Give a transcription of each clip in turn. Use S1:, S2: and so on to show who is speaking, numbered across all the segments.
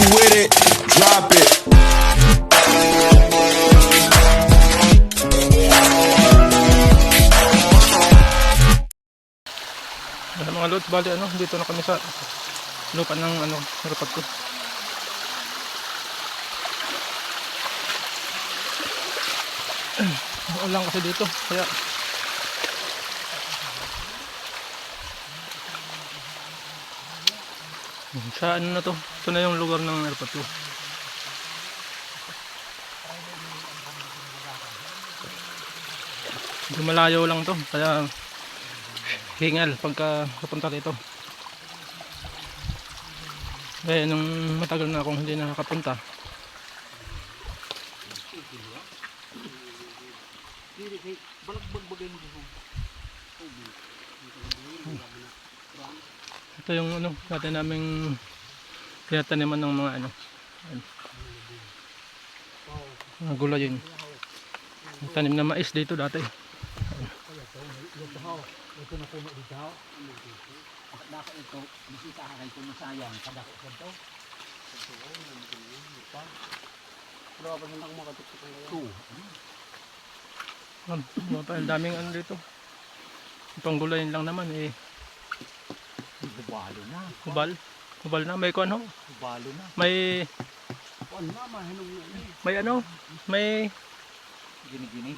S1: you with it, drop it.
S2: Ano mga lods, bali ano, dito na kami sa lupa ng ano, harapat ko. Ulan kasi dito, kaya sa ano na to, ito na yung lugar ng harapat ko. Medyo lang to, kaya hingal pagka kapunta dito. Kaya nung matagal na akong hindi nakakapunta. Ito yung ano, natin naming tinataniman ng mga ano. Mga gulay yun. Tanim na mais dito dati.
S3: Ito na puno dito. Dako ito, bisita ka kay kumasayang kadako ko to. Pero pa nang makatuktok ngayon.
S2: Ano, mga pa, ang daming ano dito. Itong gulay lang naman eh.
S3: Bubalo na.
S2: Hubal. Hubal na. May kuan ho.
S3: Bubalo na.
S2: May,
S3: Kuan na mahinog na ini.
S2: may ano. May,
S3: Gini-gini.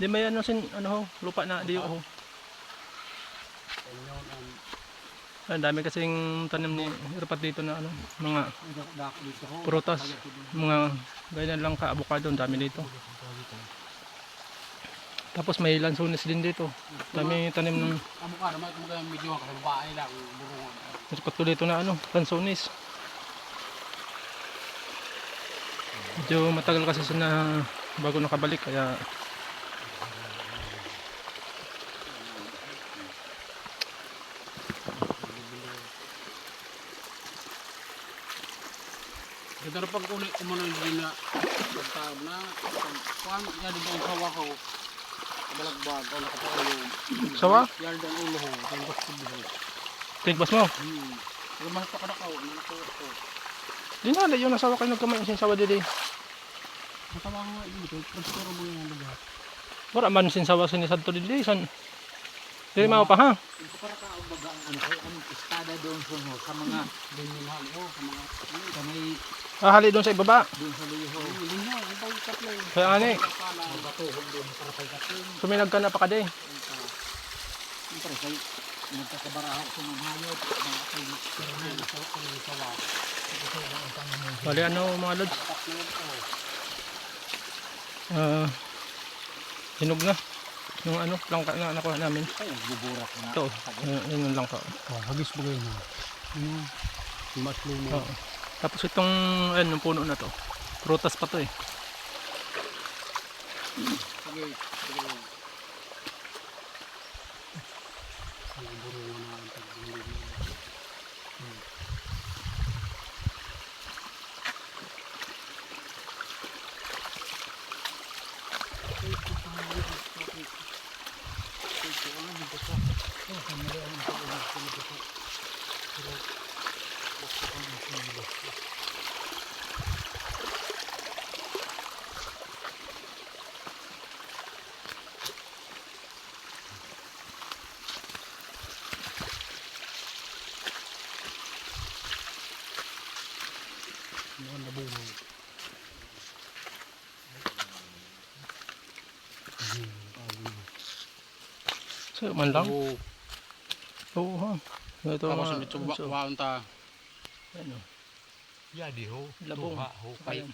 S2: di may ano sin, ano ho. Lupa na. Di ho. Ang dami kasing tanim ni Rapat dito na ano. Mga prutas. Mga ganyan lang ka avocado. Ang dami dito. Tapos may lansones din dito. Dami tanim ng
S3: kaya medyo ka babae lang burungan.
S2: Rapat ko dito na ano. Lansones. Medyo matagal kasi siya na bago nakabalik. Kaya
S3: na pag ko muna din na pagtaon na kuan ya di ba sawa ko. Balagbag o nakapaulo.
S2: sawa.
S3: Yardan ulo ho, kung mo.
S2: Tigbas mo.
S3: Hmm. Mahal ka na ka, nanakuha ko.
S2: Di na, yung nasawa kayo nagkamay sin sawa dili.
S3: Natawa ko nga dito, transporo mo yung lugar.
S2: Wala man sin sawa sin sadto dili san. Dili mao pa ha.
S3: Ito para ka ang baga ang ano ko, ang estada doon sa mo, sa mga doon yung mahal mo, sa mga ano, sa may
S2: Ah, hali doon sa ibaba.
S3: doon sa liho. Liho, ang tawag katlo.
S2: Kaya ani,
S3: Ang batuhog doon para sa katlo.
S2: suminag ka na pa kade.
S3: Siyempre, sa nagkakabaraho sa mga hayop, mga kirnan sa ang sawa.
S2: Bali ano mga lods. Ah, hinog na. Yung ano, langka na nakuha namin.
S3: Ay, buburak na.
S2: Ito, yun, yun yung langka.
S3: Oh, hagis mo kayo na. Ano? Mas lumo.
S2: Tapos itong, ayun, yung puno na to. Prutas pa to eh.
S3: Sige, sige. Ang burungan na ang Mga nabungo.
S2: So, man lang.
S3: Oo.
S2: Oo ha. Ito
S3: Tapos
S2: mga,
S3: medyo
S2: so,
S3: wawan ta.
S2: ano,
S4: Jadi ho,
S2: labong.
S4: tuha ho, kay,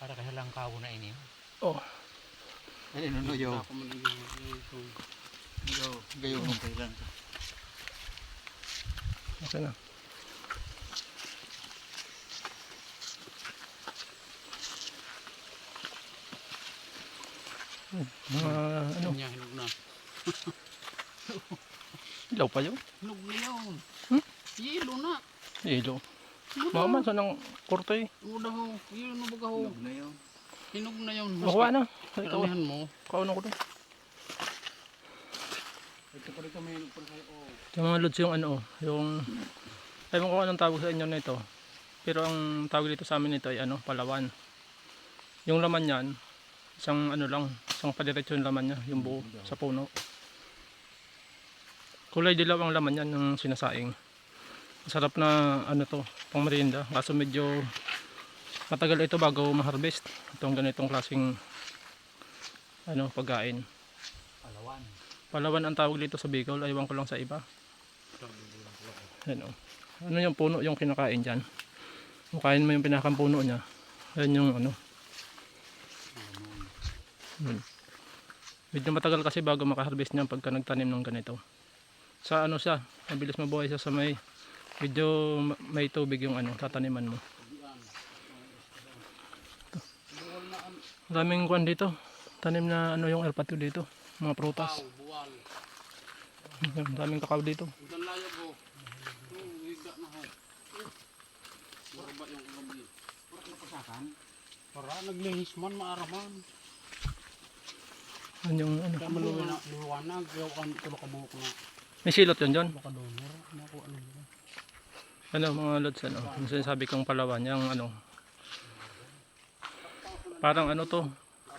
S4: para kay halang kawo na ini.
S2: Oh,
S4: Ay, ano no, yo.
S3: Ako man yung
S4: Yo, gayo mo kailan.
S2: okay na. Oh, Mga ano,
S3: niya hinog na.
S2: ilaw pa yun.
S3: Hinog na yun.
S2: Hmm?
S3: Yelo na.
S2: Ilaw.
S3: Hinog
S2: Mga
S3: na.
S2: man, saan ang korte eh.
S3: Uda ho. Yelo na baga ho.
S4: na yun.
S3: Hinog na yun.
S2: Makuha na.
S3: Karamihan mo.
S2: kauna ko to.
S3: Ito pa rito may hinog pa kayo. Oh.
S2: Yung mga lods yung ano, yung, ay mo kung anong tawag sa inyo na ito. Pero ang tawag dito sa amin ito ay ano, palawan. Yung laman niyan, isang ano lang, isang padiretso yung laman niya, yung buo sa puno. Kulay dilaw ang laman niyan ng sinasaing. Masarap na ano to, pang merienda. Kaso medyo matagal ito bago ma-harvest. Itong ganitong klaseng ano, pagkain.
S4: Palawan.
S2: Palawan ang tawag dito sa Bicol, aywan ko lang sa iba. Ano, ano yung puno yung kinakain dyan. Kung kain mo yung pinakang puno niya, yan yung ano. Hmm. Medyo matagal kasi bago makaharvest niyan pagka nagtanim ng ganito. Sa ano siya, mabilis mabuhay siya sa may medyo ma- may tubig yung ano, tataniman mo. Maraming kwan dito. Tanim na ano yung erpato dito. Mga prutas. Ang daming kakao dito.
S3: Para naglihis man maaraman.
S2: Yan yung ano.
S3: Kaya maluwanag, maluwanag. Yaw kan tulo ka buhok na.
S2: May silot yun dyan.
S3: Makadonor. Naku ano yun.
S2: Ano mga lods ano. Yung sinasabi kong palawan. Yung ano. Parang ano to.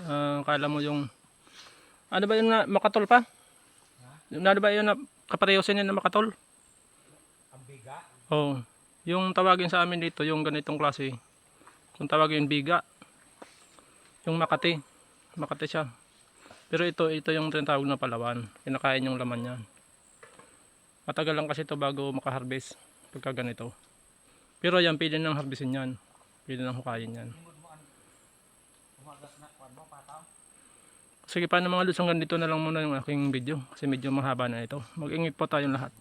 S2: ah, kala mo yung. Ano ba yung na, makatol pa? Yung ano ba yun na kaparehosin yun na makatol?
S4: Ang biga.
S2: Oo. Yung tawagin sa amin dito, yung ganitong klase. Kung tawagin biga. Yung makati. Makati siya. Pero ito, ito yung tinatawag na palawan. Kinakain yung laman niya. Matagal lang kasi ito bago makaharvest. Pagka ganito. Pero yan, pili ng harvestin yan. Pili ng hukayin yan. Sige, paano mga lods, hanggang dito na lang muna yung aking video. Kasi medyo mahaba na ito. Mag-ingit po tayong lahat.